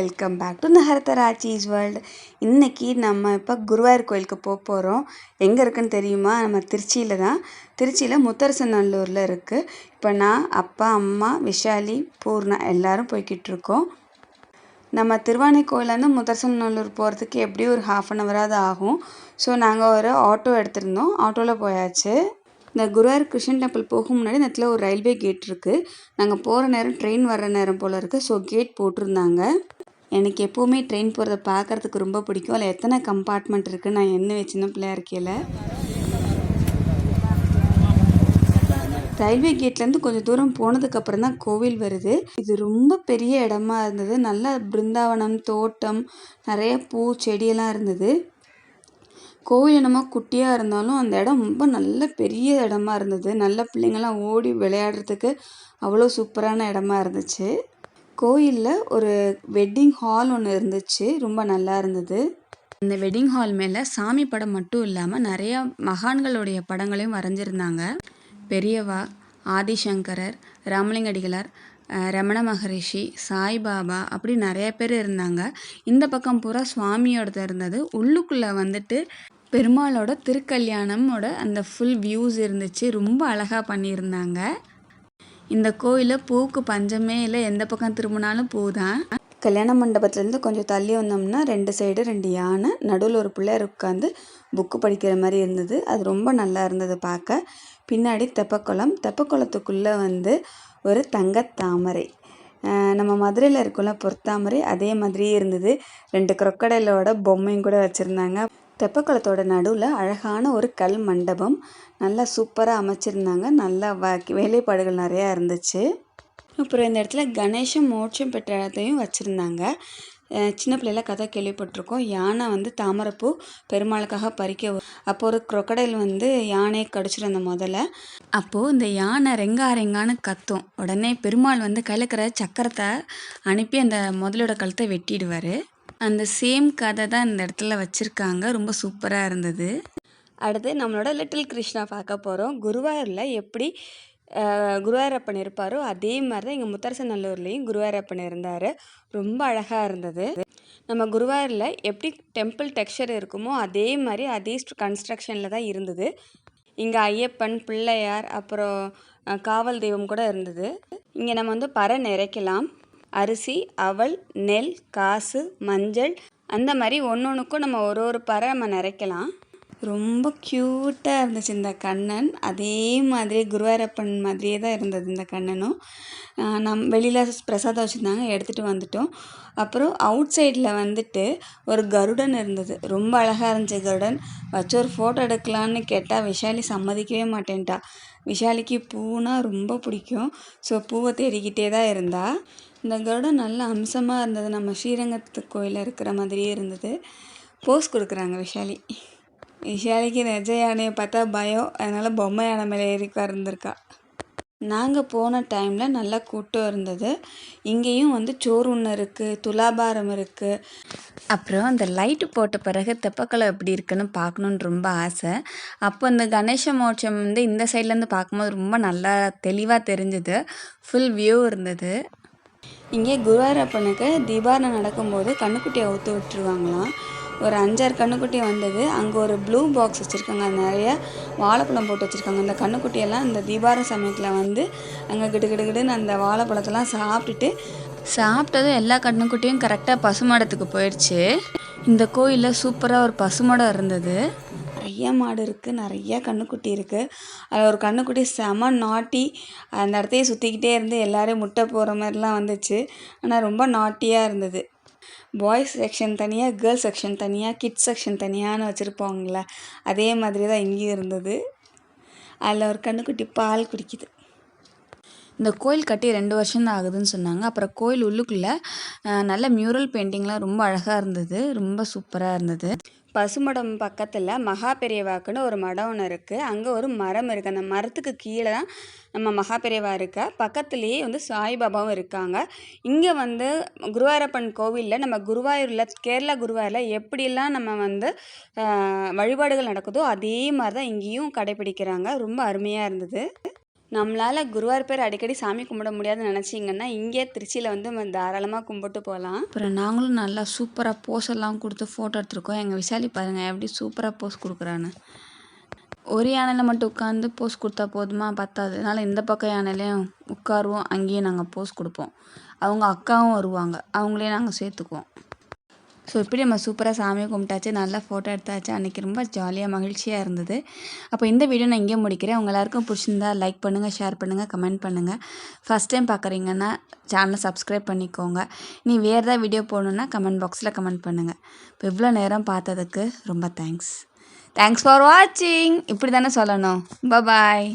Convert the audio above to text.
Welcome back to நகரத்தரா world. இன்றைக்கி நம்ம இப்போ குருவாயூர் கோயிலுக்கு போக போகிறோம் எங்கே இருக்குன்னு தெரியுமா? நம்ம திருச்சியில் தான். திருச்சியில் முத்தரசநல்லூரில் இருக்குது இப்போ நான் அப்பா அம்மா விஷாலி பூர்ணா எல்லோரும் போய்கிட்டு இருக்கோம். நம்ம திருவானைக்கோயிலேருந்து முத்தரசநல்லூர் போகிறதுக்கு எப்படியும் ஒரு ஹாஃப் அன் ஹவராவது ஆகும். ஸோ நாங்கள் ஒரு ஆட்டோ எடுத்திருந்தோம். ஆட்டோவில் போயாச்சு. இந்த குருவாயூர் கிருஷ்ணன் டெம்பிள் போகும் முன்னாடி இந்த இடத்துல ஒரு ரயில்வே கேட் இருக்குது நாங்கள் போகிற நேரம் ட்ரெயின் வர்ற நேரம் போல் இருக்குது ஸோ கேட் போட்டிருந்தாங்க. எனக்கு எப்போவுமே ட்ரெயின் போகிறத பார்க்குறதுக்கு ரொம்ப பிடிக்கும். அதில் எத்தனை கம்பார்ட்மெண்ட் இருக்குது நான் என்ன வச்சுன்னு பிள்ளையா இருக்கையில். ரயில்வே கேட்லேருந்து கொஞ்சம் தூரம் போனதுக்கப்புறம் தான் கோவில் வருது. இது ரொம்ப பெரிய இடமா இருந்தது. நல்லா பிருந்தாவனம் தோட்டம் நிறைய பூ செடியெல்லாம் இருந்தது. கோவில் என்னமோ குட்டியாக இருந்தாலும் அந்த இடம் ரொம்ப நல்ல பெரிய இடமா இருந்தது. நல்ல பிள்ளைங்கள்லாம் ஓடி விளையாடுறதுக்கு அவ்வளோ சூப்பரான இடமா இருந்துச்சு. கோயிலில் ஒரு வெட்டிங் ஹால் ஒன்று இருந்துச்சு. ரொம்ப நல்லா இருந்தது. அந்த வெட்டிங் ஹால் மேலே சாமி படம் மட்டும் இல்லாமல் நிறையா மகான்களுடைய படங்களையும் வரைஞ்சிருந்தாங்க. பெரியவா ஆதிசங்கரர் ராமலிங்கடிகளார் ரமண மகரிஷி சாய்பாபா அப்படி நிறைய பேர் இருந்தாங்க. இந்த பக்கம் பூரா சுவாமியோடது இருந்தது. உள்ளுக்குள்ளே வந்துட்டு பெருமாளோட திருக்கல்யாணமோட அந்த ஃபுல் வியூஸ் இருந்துச்சு. ரொம்ப அழகாக பண்ணியிருந்தாங்க. இந்த கோயிலில் பூவுக்கு பஞ்சமே இல்லை. எந்த பக்கம் திரும்பினாலும் பூ தான் கல்யாண மண்டபத்துலேருந்து கொஞ்சம் தள்ளி வந்தோம்னா ரெண்டு சைடு ரெண்டு யானை நடுவில் ஒரு பிள்ளையார் உட்காந்து புக்கு படிக்கிற மாதிரி இருந்தது. அது ரொம்ப நல்லா இருந்தது பார்க்க. பின்னாடி தெப்பக்குளம். தெப்பக்குளத்துக்குள்ளே வந்து ஒரு தங்கத் தாமரை. நம்ம மதுரையில் இருக்குள்ள பொற்தாமரை அதே மாதிரியே இருந்தது. ரெண்டு crocodile-ஓட பொம்மையும் கூட வச்சுருந்தாங்க. தெப்பக்குளத்தோட நடுவில் அழகான ஒரு கல் மண்டபம். நல்லா சூப்பராக அமைச்சிருந்தாங்க. நல்லா வ வேலைப்பாடுகள் நிறையா இருந்துச்சு. அப்புறம் இந்த இடத்துல கணேசம் மோட்சம் பெற்ற இடத்தையும் வச்சுருந்தாங்க. சின்ன பிள்ளைல கதை கேள்விப்பட்டிருக்கோம். யானை வந்து தாமரைப்பூ பெருமாளுக்காக பறிக்க அப்போ ஒரு crocodile வந்து யானையை கடிச்சிடும் அந்த முதல்ல. அப்போது இந்த யானை ரெங்கா ரெங்கான்னு கத்தும். உடனே பெருமாள் வந்து கையில் இருக்கிற சக்கரத்தை அனுப்பி அந்த முதலோட கழுத்தை வெட்டிடுவார். அந்த சேம் கதை தான் இந்த இடத்துல வச்சுருக்காங்க. ரொம்ப சூப்பராக இருந்தது. அடுத்து நம்மளோட லிட்டில் கிருஷ்ணா பார்க்க போகிறோம் குருவாயூரில் எப்படி குருவாயூரப்பன் இருப்பாரோ. அதே மாதிரி தான் எங்கள் முத்தரசநல்லூர்லேயும் குருவாயூரப்பன் இருந்தார். ரொம்ப அழகாக இருந்தது. நம்ம குருவாயூரில் எப்படி டெம்பிள் டெக்ஸ்சர் இருக்குமோ அதே மாதிரி அதே கன்ஸ்ட்ரக்ஷனில் தான் இருந்தது. இங்கே ஐயப்பன் பிள்ளையார் அப்புறம் காவல் தெய்வம் கூட இருந்தது. இங்கே நம்ம வந்து பறை நிறைக்கலாம். அரிசி அவல் நெல் காசு மஞ்சள் அந்த மாதிரி ஒன்று ஒன்றுக்கும் நம்ம ஒரு ஒரு பறை நம்ம நிறைக்கலாம். ரொம்ப க்யூட்டாக இருந்துச்சு இந்த கண்ணன். அதே மாதிரி குருவாயூரப்பன் மாதிரியே தான் இருந்தது இந்த கண்ணனும். நம் வெளியில் பிரசாதம் வச்சுருந்தாங்க எடுத்துகிட்டு வந்துட்டோம். அப்புறம் அவுட் சைடில் வந்துட்டு ஒரு கருடன் இருந்தது. ரொம்ப அழகாக இருந்துச்சு கருடன். வச்சு ஒரு ஃபோட்டோ எடுக்கலான்னு கேட்டால் விஷாலி சம்மதிக்கவே மாட்டேன்ட்டா. விஷாலிக்கு பூனா ரொம்ப பிடிக்கும். ஸோ பூவை தேடிக்கிட்டே தான் இருந்தா. இந்த கருடன் நல்ல அம்சமாக இருந்தது. நம்ம ஸ்ரீரங்கத்து கோயிலில் இருக்கிற மாதிரியே இருந்தது. போஸ் கொடுக்குறாங்க விஷாலி. விஷாலிக்கு நிஜ யானையை பார்த்தா பயம். அதனால் பொம்மை யானை மேலே ஏறி உட்கார்ந்திருக்கா. நாங்கள் போன டைமில் நல்லா கூட்டம் இருந்தது. இங்கேயும் வந்து சோறுண்ணு இருக்குது துலாபாரம் இருக்குது அப்புறம் அந்த லைட்டு போட்ட பிறகு தெப்பக்குளம் எப்படி இருக்குன்னு பார்க்கணுன்னு ரொம்ப ஆசை. அப்போ அந்த கணேச மோட்சம் வந்து இந்த சைட்லேருந்து பார்க்கும்போது ரொம்ப நல்லா தெளிவாக தெரிஞ்சுது. ஃபுல் வியூ இருந்தது. இங்கே குருவாரப்பனுக்கு தீபாரணம் நடக்கும்போது கண்ணுக்குட்டியை அவுத்து விட்டுருவாங்களாம். ஒரு அஞ்சாறு கண்ணுக்குட்டி வந்தது. அங்கே ஒரு ப்ளூ பாக்ஸ் வச்சுருக்காங்க. அது நிறைய வாழைப்பழம் போட்டு வச்சுருக்காங்க. அந்த கண்ணுக்குட்டியெல்லாம் இந்த தீபார சமயத்தில் வந்து அங்கே கிடு கிடு கிடுன்னு அந்த வாழைப்பழத்தெல்லாம் சாப்பிட்டுட்டு சாப்பிட்டதும் எல்லா கண்ணுக்குட்டியும் கரெக்டாக பசுமாடத்துக்கு போயிடுச்சு. இந்த கோயிலில் சூப்பராக ஒரு பசுமாடம் இருந்தது. நிறைய மாடு இருக்குது நிறைய கண்ணுக்குட்டி இருக்குது அதில் ஒரு கண்ணுக்குட்டி செம நாட்டி அந்த இடத்தையே சுற்றிக்கிட்டே இருந்து எல்லோரையும் முட்டை போகிற மாதிரிலாம் வந்துச்சு. ஆனால் ரொம்ப நாட்டியாக இருந்தது. பாய்ஸ் செக்ஷன் தனியாக கேர்ள்ஸ் செக்ஷன் தனியாக கிட்ஸ் செக்ஷன் தனியான்னு வச்சுருப்பாங்களே அதே மாதிரி தான் இங்கேயும் இருந்தது. அதில் ஒரு கண்ணுக்குட்டி பால் குடிக்குது. இந்த கோயில் கட்டி ரெண்டு வருஷம் தான் ஆகுதுன்னு சொன்னாங்க. அப்புறம் கோயில் உள்ளுக்குள்ளே நல்ல மியூரல் பெயிண்டிங்லாம் ரொம்ப அழகாக இருந்தது. ரொம்ப சூப்பராக இருந்தது. பசுமடம் பக்கத்தில் மகா பெரியவாக்குன்னு ஒரு மடம் ஒன்று இருக்குது அங்கே ஒரு மரம் இருக்குது அந்த மரத்துக்கு கீழே தான் நம்ம மகா பெரியவா இருக்க. பக்கத்துலேயே வந்து சாய்பாபாவும் இருக்காங்க. இங்கே வந்து குருவாயூரப்பன் கோவிலில் நம்ம குருவாயூரில் கேரளா குருவாயூரில் எப்படிலாம் நம்ம வந்து வழிபாடுகள் நடக்குதோ அதே மாதிரி தான் இங்கேயும் கடைப்பிடிக்கிறாங்க ரொம்ப அருமையாக இருந்தது. நம்மளால் குருவார் பேர் அடிக்கடி சாமி கும்பிட முடியாதுன்னு நினச்சிங்கன்னா இங்கே திருச்சியில் வந்து தாராளமாக கும்பிட்டு போகலாம் அப்புறம் நாங்களும் நல்லா சூப்பராக போஸ் எல்லாம் கொடுத்து ஃபோட்டோ எடுத்துருக்கோம். எங்கள் விசாலி பாருங்கள் எப்படி சூப்பராக போஸ் கொடுக்குறான்னு. ஒரு யானையில் மட்டும் உட்காந்து போஸ் கொடுத்தா போதுமா? பத்தாது. அதனால் இந்த பக்கம் யானையிலையும் உட்காருவோம். அங்கேயும் நாங்கள் போஸ் கொடுப்போம். அவங்க அக்காவும் வருவாங்க. அவங்களையும் நாங்கள் சேர்த்துக்குவோம். ஸோ இப்படி நம்ம சூப்பராக சாமியை கும்பிட்டாச்சு நல்லா ஃபோட்டோ எடுத்தாச்சு. அன்றைக்கி ரொம்ப ஜாலியாக மகிழ்ச்சியாக இருந்தது. அப்போ இந்த வீடியோ நான் இங்கே முடிக்கிறேன். உங்கள் எல்லாருக்கும் பிடிச்சிருந்தா லைக் பண்ணுங்கள் ஷேர் பண்ணுங்கள் கமெண்ட் பண்ணுங்கள் ஃபஸ்ட் டைம் பார்க்குறீங்கன்னா சேனலை சப்ஸ்கிரைப் பண்ணிக்கோங்க. நீ வேறு ஏதாவது வீடியோ போடணுன்னா கமெண்ட் பாக்ஸில் கமெண்ட் பண்ணுங்கள் இப்போ இவ்வளோ நேரம் பார்த்ததுக்கு ரொம்ப தேங்க்ஸ் தேங்க்ஸ் ஃபார் வாட்சிங் இப்படி தானே சொல்லணும். பாய்